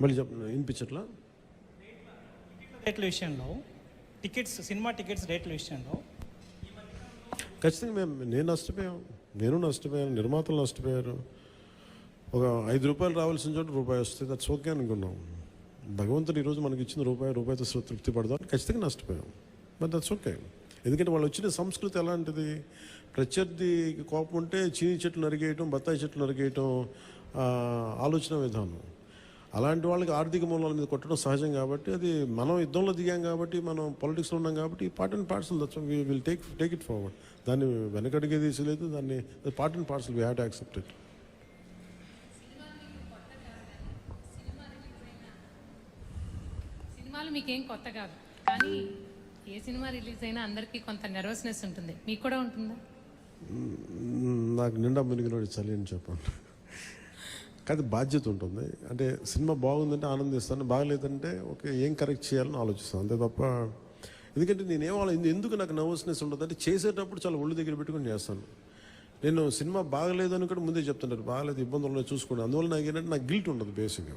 మళ్ళీ చెప్ వినిపించట్లా రేట్ల విషయంలో టికెట్స్ సినిమా టికెట్స్ రేట్ల విషయంలో. ఖచ్చితంగా మేము నేను నష్టపోయాం నేను నష్టపోయాను నిర్మాతలు నష్టపోయారు. ఒక ఐదు రూపాయలు రావాల్సిన చోట రూపాయి వస్తే దట్స్ ఓకే అనుకున్నాం. భగవంతుడు ఈరోజు మనకి ఇచ్చిన రూపాయి రూపాయితో తృప్తి పడదాం ఖచ్చితంగా నష్టపోయాం. బట్ దట్స్ ఓకే ఎందుకంటే వాళ్ళు వచ్చిన సంస్కృతి ఎలాంటిది? ప్రత్యర్థి కోపం ఉంటే చీని చెట్లు నరిగేయటం బత్తాయి చెట్లు నరిగేయటం ఆలోచన విధానం. అలాంటి వాళ్ళకి ఆర్థిక మూలాల మీద కొట్టడం సహజం కాబట్టి అది మనం యుద్ధంలో దిగాం కాబట్టి మనం పొలిటిక్స్లో ఉన్నాం కాబట్టి part and parcel that's will take take it forward దాన్ని వెనకడిగే తీసలేదు దాన్ని part and parcel we have to accept it సినిమాలు మీకేం కొత్త కాదు. కానీ ఏ సినిమా రిలీజ్ అయినా అందరికీ కొంత నెర్వస్నెస్ ఉంటుంది. మీకు కూడా ఉంటుందా? నాకు నిండా మునిగినోడు చలి అని చెప్పండి. కానీ బాధ్యత ఉంటుంది. అంటే సినిమా బాగుందంటే ఆనందిస్తాను బాగలేదంటే ఓకే ఏం కరెక్ట్ చేయాలని ఆలోచిస్తాను. అంతే తప్ప ఎందుకంటే నేనేం ఆలో ఎందుకు నాకు నర్వస్నెస్ ఉండదు? అంటే చేసేటప్పుడు చాలా ఒళ్ళు దగ్గర పెట్టుకుని చేస్తాను. నేను సినిమా బాగలేదు అని కూడా ముందే చెప్తుంటారు బాగలేదు ఇబ్బందులు ఉన్నాయి చూసుకోండి. అందువల్ల నాకు ఏంటంటే నాకు గిల్ట్ ఉండదు బేసిక్గా.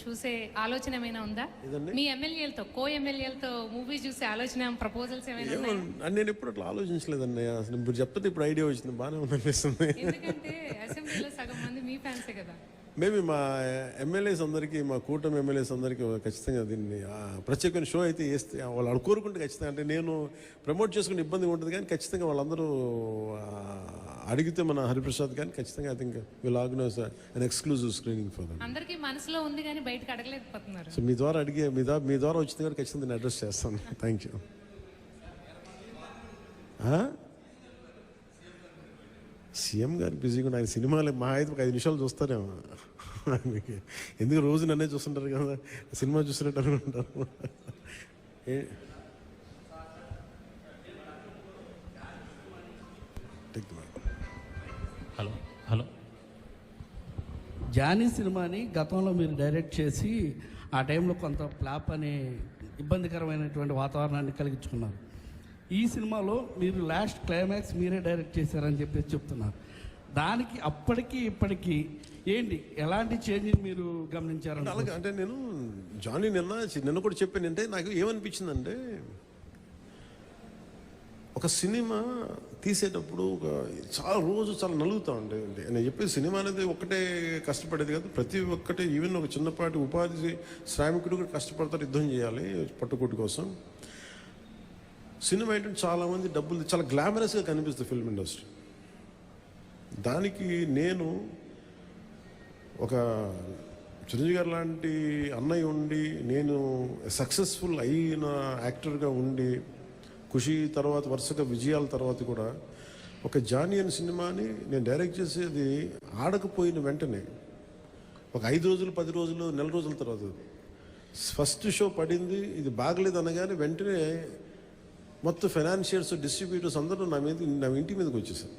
చూసే ఆలోచన ఏమైనా ఉందా? మీ ఎమ్మెల్యేలతో కో ఎమ్మెల్యేలతో మూవీ చూసే ఆలోచన ప్రపోజల్స్ ఏమైనా నేను ఎప్పుడు అట్లా ఆలోచించలేదన్నయ్య అసలు మీరు చెప్తుంటే ఇప్పుడు ఐడియా వచ్చింది బాగానే ఉంది అనిపిస్తుంది ఎందుకంటే అసెంబ్లీలో సగం మంది మీ ఫ్యాన్సే కదా. మేము మా ఎమ్మెల్యేస్ అందరికీ మా కూటమి ఎమ్మెల్యేస్ అందరికీ ఖచ్చితంగా దీన్ని ప్రత్యేకమైన షో అయితే వేస్తే వాళ్ళు కోరుకుంటే ఖచ్చితంగా. అంటే నేను ప్రమోట్ చేసుకునే ఇబ్బంది ఉంటుంది కానీ ఖచ్చితంగా వాళ్ళందరూ అడిగితే మన హరిప్రసాద్ కానీ ఖచ్చితంగా I think will organise an exclusive screening for అందరికీ మనసులో ఉంది కానీ బయటకు అడగలేకపోతున్నారు. సో మీ ద్వారా అడిగే మీ ద్వారా మీ ద్వారా వచ్చింది కూడా ఖచ్చితంగా దీన్ని అడ్రస్ చేస్తాను. థ్యాంక్ యూ సీఎం గారు బిజీగా ఉన్నారు. ఆయన సినిమాలు మా అయితే ఒక ఐదు నిమిషాలు చూస్తారేమో ఆయనకి. ఎందుకు రోజు నన్నే చూస్తుంటారు కదా సినిమా చూస్తున్నట్టు అనుకుంటారు. హలో హలో జానీ సినిమాని గతంలో మీరు డైరెక్ట్ చేసి ఆ టైంలో కొంత ఫ్లాప్ అనే ఇబ్బందికరమైనటువంటి వాతావరణాన్ని కలిగించుకున్నారు ఈ సినిమాలో మీరు లాస్ట్ క్లైమాక్స్ మీరే డైరెక్ట్ చేశారని చెప్పేసి చెప్తున్నారు. దానికి అప్పటికి ఇప్పటికి ఏంటి ఎలాంటి చేంజ్ మీరు గమనించారు అలాగే అంటే నేను జానీ నిన్న నిన్న కూడా చెప్పాను అంటే నాకు ఏమనిపించిందంటే ఒక సినిమా తీసేటప్పుడు ఒక చాలా రోజు చాలా నలుగుతా ఉండే నేను చెప్పేది సినిమా అనేది ఒక్కటే కష్టపడేది కాదు ప్రతి ఒక్కటే ఈవెన్ ఒక చిన్నపాటి ఉపాధి శ్రామికుడు కూడా కష్టపడతారు యుద్ధం చేయాలి పట్టుకోటి కోసం. సినిమా ఏంటంటే చాలామంది డబ్బులు చాలా గ్లామరస్గా కనిపిస్తుంది ఫిల్మ్ ఇండస్ట్రీ దానికి నేను ఒక చిరంజీవి గారు లాంటి అన్నయ్య ఉండి నేను సక్సెస్ఫుల్ అయిన యాక్టర్గా ఉండి ఖుషి తర్వాత వరుసగా విజయాల తర్వాత కూడా ఒక జానీ అనే సినిమాని నేను డైరెక్ట్ చేసేది ఆడకపోయిన వెంటనే ఒక ఐదు రోజులు పది రోజులు నెల రోజుల తర్వాత. ఫస్ట్ షో పడింది ఇది బాగలేదు అనగానే వెంటనే మొత్తం ఫైనాన్షియర్స్ డిస్ట్రిబ్యూటర్స్ అందరూ నా మీద నా ఇంటి మీదకి వచ్చేసారు.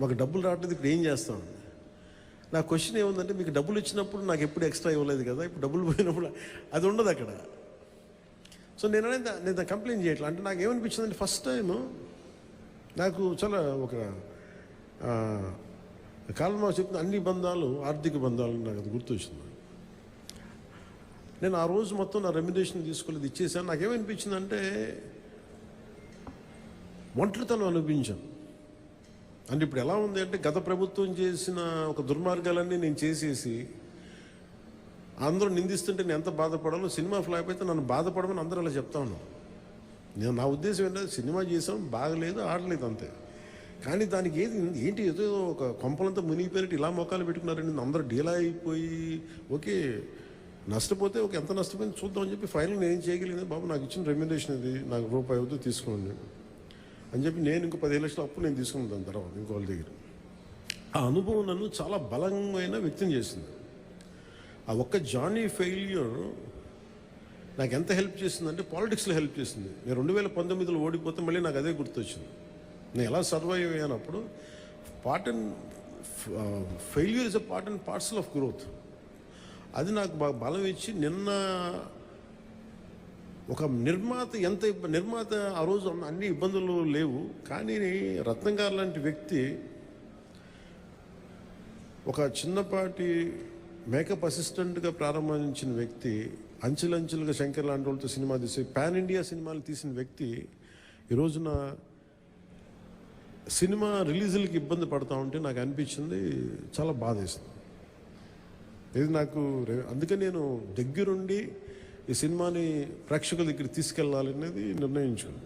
మాకు డబ్బులు రావట్లేదు ఇప్పుడు ఏం చేస్తాం? నా క్వశ్చన్ ఏముందంటే మీకు డబ్బులు ఇచ్చినప్పుడు నాకు ఎప్పుడు ఎక్స్ట్రా ఇవ్వలేదు కదా ఇప్పుడు డబ్బులు పోయినప్పుడు అది ఉండదు అక్కడ. సో నేను అనేది నేను కంప్లైంట్ చేయట్లా. అంటే నాకు ఏమనిపించిందంటే ఫస్ట్ టైం నాకు చాలా ఒక కాలంలో చెప్పిన అన్ని బంధాలు ఆర్థిక బంధాలు నాకు అది గుర్తొచ్చింది. నేను ఆ రోజు మొత్తం నా రెమ్యునేషన్ తీసుకోలేదు ఇచ్చేసాను నాకేమనిపించిందంటే ఒంటరితనం అనిపించాను అంటే ఇప్పుడు ఎలా ఉంది అంటే గత ప్రభుత్వం చేసిన ఒక దుర్మార్గాలన్నీ నేను చేసేసి అందరూ నిందిస్తుంటే నేను ఎంత బాధపడాలో సినిమా ఫ్లాప్ అయితే నన్ను బాధపడమని అందరూ అలా చెప్తా ఉన్నాను నేను నా ఉద్దేశం ఏంటంటే సినిమా చేసాం బాగలేదు ఆడలేదు అంతే. కానీ దానికి ఏది ఏంటి ఏదో ఒక కొంపలంతా మునిగిపోయినట్టు ఇలా మొక్కలు పెట్టుకున్నారండి అందరూ డీలా అయిపోయి ఓకే నష్టపోతే ఒక ఎంత నష్టపోయింది చూద్దామని చెప్పి ఫైనల్ నేను ఏం చేయగలిగింది బాబు నాకు ఇచ్చిన రెమ్యునేషన్ ఇది నాకు రూపాయి అవుతుంది తీసుకోండి అని చెప్పి. నేను ఇంకో పదిహేను లక్షల అప్పు నేను తీసుకున్నాను దాని తర్వాత ఇంకో వాళ్ళ దగ్గర. ఆ అనుభవం నన్ను చాలా బలమైన వ్యక్తం చేసింది. ఆ ఒక్క జానీ ఫెయిల్యూర్ నాకు ఎంత హెల్ప్ చేసిందంటే పాలిటిక్స్లో హెల్ప్ చేసింది. నేను రెండు వేల పంతొమ్మిదిలో ఓడిపోతే మళ్ళీ నాకు అదే గుర్తొచ్చింది. నేను ఎలా survive అయ్యానప్పుడు part and failure is a part and parcel of growth అది నాకు బాగా బలం ఇచ్చి నిన్న ఒక నిర్మాత ఎంత నిర్మాత ఆ రోజు అన్ని ఇబ్బందులు లేవు. కానీ రత్నం గారు లాంటి వ్యక్తి ఒక చిన్నపాటి మేకప్ అసిస్టెంట్గా ప్రారంభించిన వ్యక్తి అంచెలంచెలుగా శంకర్ లాంటి వాళ్ళతో సినిమా తీసి పాన్ ఇండియా సినిమాలు తీసిన వ్యక్తి ఈ రోజున సినిమా రిలీజులకి ఇబ్బంది పడతా ఉంటే నాకు అనిపించింది చాలా బాధేస్తుంది ఇది నాకు రే- అందుకే నేను దగ్గరుండి ఈ సినిమాని ప్రేక్షకుల దగ్గర తీసుకెళ్ళాలనేది నిర్ణయించాను